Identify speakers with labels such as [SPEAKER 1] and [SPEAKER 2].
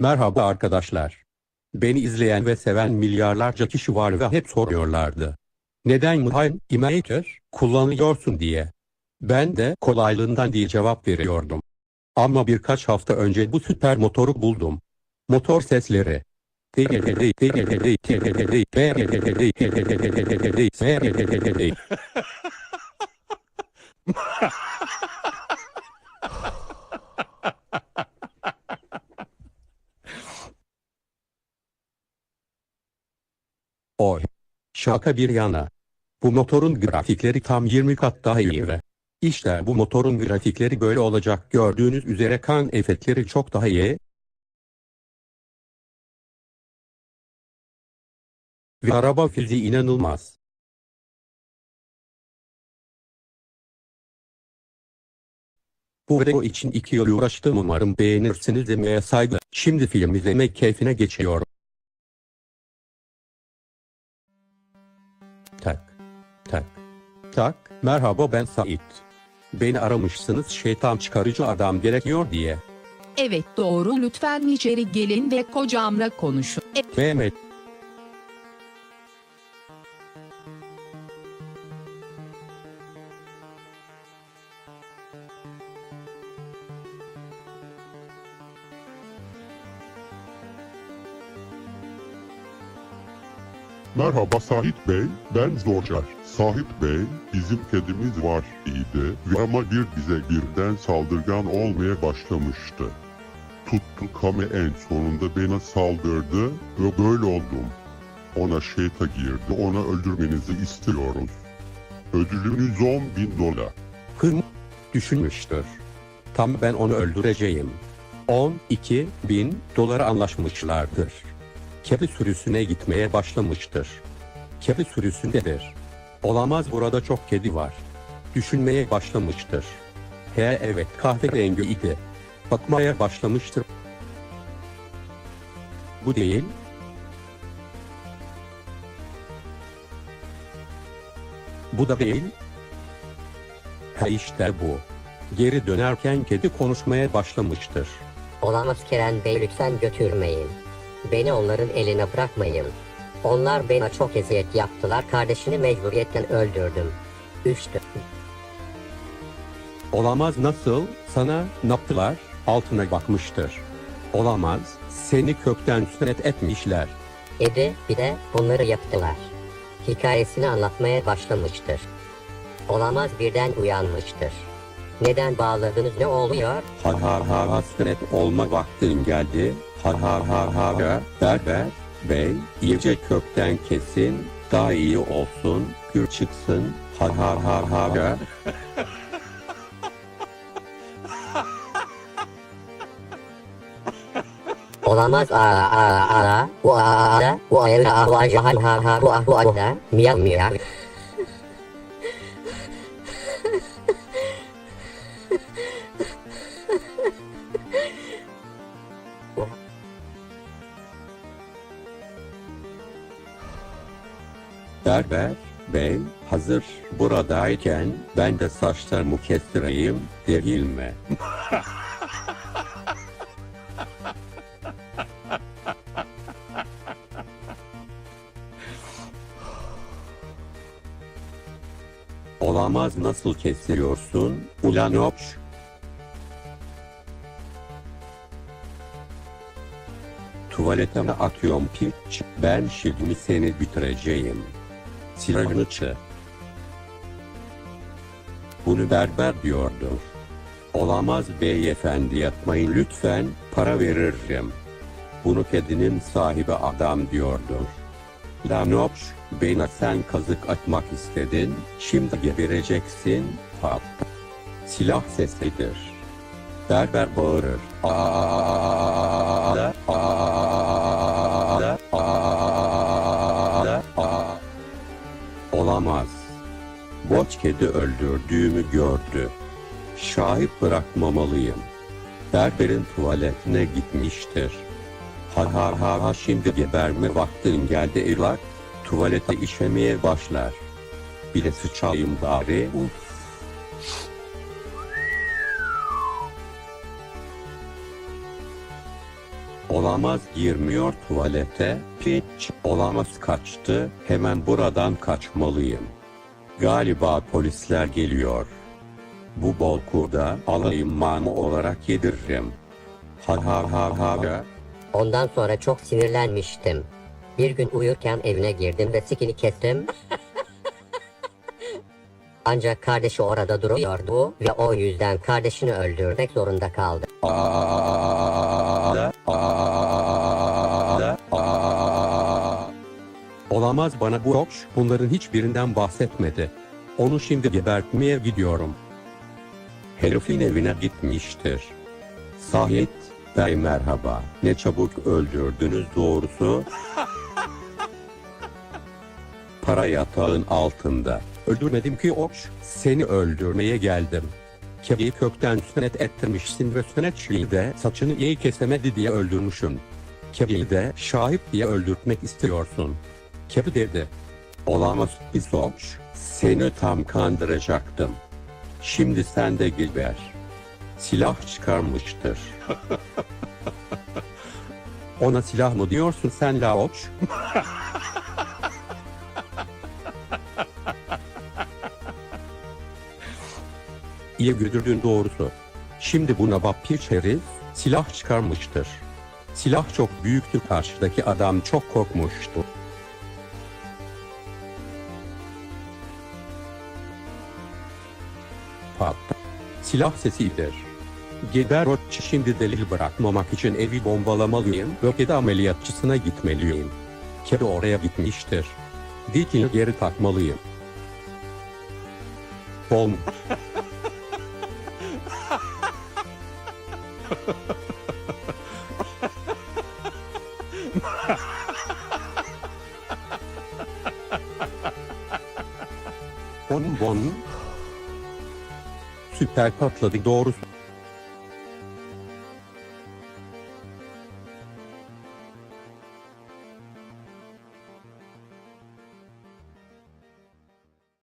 [SPEAKER 1] Merhaba arkadaşlar. Beni izleyen ve seven milyarlarca kişi var ve hep soruyorlardı. Neden Muhaim Imitator kullanıyorsun diye. Ben de kolaylığından diye cevap veriyordum. Ama birkaç hafta önce bu süper motoru buldum. Motor sesleri. Şaka bir yana. Bu motorun grafikleri tam 20 kat daha iyi ve işte bu motorun grafikleri böyle olacak gördüğünüz üzere kan efektleri çok daha iyi. Ve araba fiziği inanılmaz. Bu video için 2 yıl uğraştım umarım beğenirsiniz demeye saygı. Şimdi film izlemek keyfine geçiyorum. Tak. Tak. Merhaba ben Sait. Beni aramışsınız şeytan çıkarıcı adam gerekiyor diye.
[SPEAKER 2] Evet doğru lütfen içeri gelin ve kocamla konuşun. E,
[SPEAKER 1] Mehmet.
[SPEAKER 3] Merhaba Sahit Bey, ben Zorcar. Sahit Bey, bizim kedimiz var idi ama bir bize birden saldırgan olmaya başlamıştı. Tuttu kame en sonunda bana saldırdı ve böyle oldum. Ona şeyta girdi, ona öldürmenizi istiyoruz. Ödülünüz 10 bin dolar.
[SPEAKER 1] Hım. Düşünmüştür. Tam ben onu öldüreceğim. 12 bin dolara anlaşmışlardır. Kedi sürüsüne gitmeye başlamıştır. Kedi sürüsündedir. Olamaz burada çok kedi var. Düşünmeye başlamıştır. He evet kahverengi idi. Bakmaya başlamıştır. Bu değil. Bu da değil. Ha işte bu. Geri dönerken kedi konuşmaya başlamıştır.
[SPEAKER 4] Olamaz Kerem Bey lütfen götürmeyin. Beni onların eline bırakmayın. Onlar bana çok eziyet yaptılar. Kardeşini mecburiyetten öldürdüm. Üçtü.
[SPEAKER 1] Olamaz nasıl? Sana ne yaptılar? Altına bakmıştır. Olamaz. Seni kökten sünnet etmişler.
[SPEAKER 4] Edi bir de bunları yaptılar. Hikayesini anlatmaya başlamıştır. Olamaz birden uyanmıştır. Neden bağladınız ne oluyor?
[SPEAKER 1] Har har har hasret olma vaktin geldi. Har har har har ha. berber bey iyice kökten kesin daha iyi olsun gür çıksın har har har har ha.
[SPEAKER 4] Olamaz a a a bu a a a bu a a bu a ha ha ha bu a bu a da miyav miyav.
[SPEAKER 1] Berber bey hazır buradayken ben de saçlarımı kestireyim değil mi? Olamaz nasıl kesiyorsun? Ulan opş. Tuvalete mi atıyorum piç? Ben şimdi seni bitireceğim. Silahını çı. Bunu berber diyordur. Olamaz beyefendi yapmayın lütfen para veririm. Bunu kedinin sahibi adam diyordur. Lanopş, bana sen kazık atmak istedin, şimdi gebereceksin, pat. Silah sesidir. Berber bağırır. Aa, Olamaz. Boç kedi öldürdüğümü gördü. Şahit bırakmamalıyım. Berberin tuvaletine gitmiştir. Ha ha ha ha şimdi geberme vaktin geldi evlat. Tuvalete işemeye başlar. Bir de sıçayım bari. Uf. Olamaz. Girmiyor tuvalete. Piç. Olamaz kaçtı. Hemen buradan kaçmalıyım. Galiba polisler geliyor. Bu bol kurda alayım mama olarak yediririm. Ha ha ha ha ha.
[SPEAKER 4] Ondan sonra çok sinirlenmiştim. Bir gün uyurken evine girdim ve sikini kestim. Ancak kardeşi orada duruyordu ve o yüzden kardeşini öldürmek zorunda kaldı.
[SPEAKER 1] Olamaz bana bu okş bunların hiçbirinden bahsetmedi. Onu şimdi gebertmeye gidiyorum. Herifin evine gitmiştir. Sahit Bey merhaba. Ne çabuk öldürdünüz doğrusu. Para yatağın altında. Öldürmedim ki okş. Seni öldürmeye geldim. Kebiyi kökten sünnet ettirmişsin ve sünnetçiliği de saçını iyi kesemedi diye öldürmüşsün. Kebiyi de şahip diye öldürtmek istiyorsun. Kebi dedi. Olamaz bir okş. Seni tam kandıracaktım. Şimdi sen de geber. Silah çıkarmıştır. Ona silah mı diyorsun sen Laoç? İyi güdürdün doğrusu. Şimdi buna vampir herif silah çıkarmıştır. Silah çok büyüktü karşıdaki adam çok korkmuştu. Pat. Silah sesidir. Geber şimdi delil bırakmamak için evi bombalamalıyım kedi ameliyatçısına gitmeliyim. Kedi oraya gitmiştir. Dikini geri takmalıyım. Bom. Bon bon. Süper patladı doğrusu.